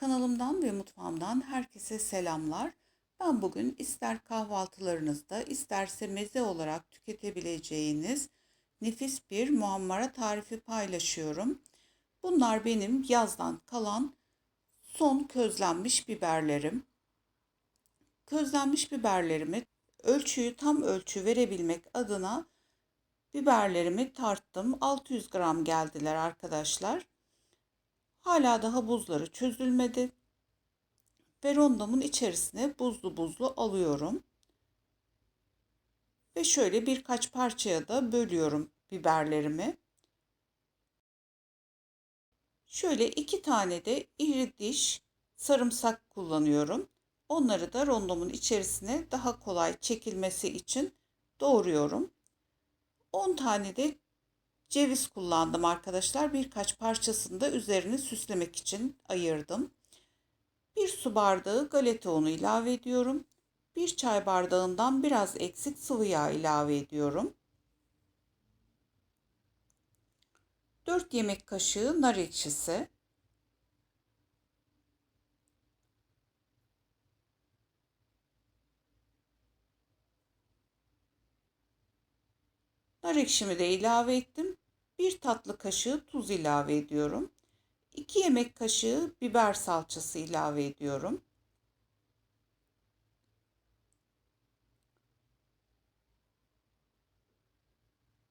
Kanalımdan ve mutfağımdan herkese selamlar. Ben bugün ister kahvaltılarınızda isterse meze olarak tüketebileceğiniz nefis bir muhammara tarifi paylaşıyorum. Bunlar benim yazdan kalan son közlenmiş biberlerim. Közlenmiş biberlerimi ölçüyü tam ölçü verebilmek adına biberlerimi tarttım. 600 gram geldiler arkadaşlar. Hala daha buzları çözülmedi. Ve rondomun içerisine buzlu buzlu alıyorum. Ve şöyle birkaç parçaya da bölüyorum biberlerimi. Şöyle iki tane de iri diş sarımsak kullanıyorum. Onları da rondomun içerisine daha kolay çekilmesi için doğruyorum. 10 tane de ceviz kullandım arkadaşlar. Birkaç parçasını da üzerini süslemek için ayırdım. Bir su bardağı galeta unu ilave ediyorum. Bir çay bardağından biraz eksik sıvı yağ ilave ediyorum. 4 yemek kaşığı nar ekşisi. Nar ekşimi de ilave ettim. Bir tatlı kaşığı tuz ilave ediyorum. 2 yemek kaşığı biber salçası ilave ediyorum.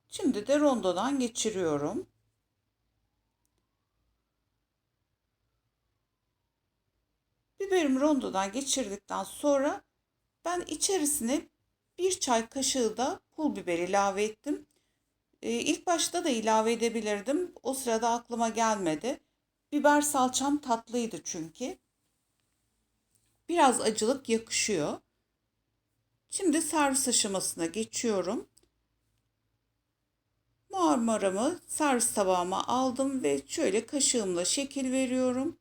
Şimdi de rondodan geçiriyorum. Biberimi rondodan geçirdikten sonra ben içerisine bir çay kaşığı da pul biber ilave ettim. Ee, ilk başta da ilave edebilirdim. O sırada aklıma gelmedi. Biber salçam tatlıydı çünkü. Biraz acılık yakışıyor. Şimdi servis aşamasına geçiyorum. Marmaramı servis tabağıma aldım ve şöyle kaşığımla şekil veriyorum.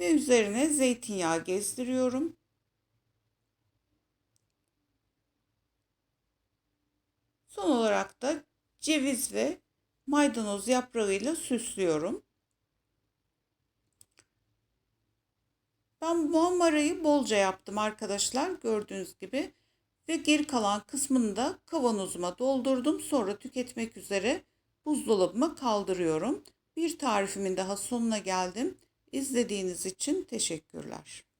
Ve üzerine zeytinyağı gezdiriyorum. Son olarak da ceviz ve maydanoz yaprağıyla süslüyorum. Ben muammarayı bolca yaptım arkadaşlar gördüğünüz gibi. Ve geri kalan kısmını da kavanozuma doldurdum. Sonra tüketmek üzere buzdolabıma kaldırıyorum. Bir tarifimin daha sonuna geldim. İzlediğiniz için teşekkürler.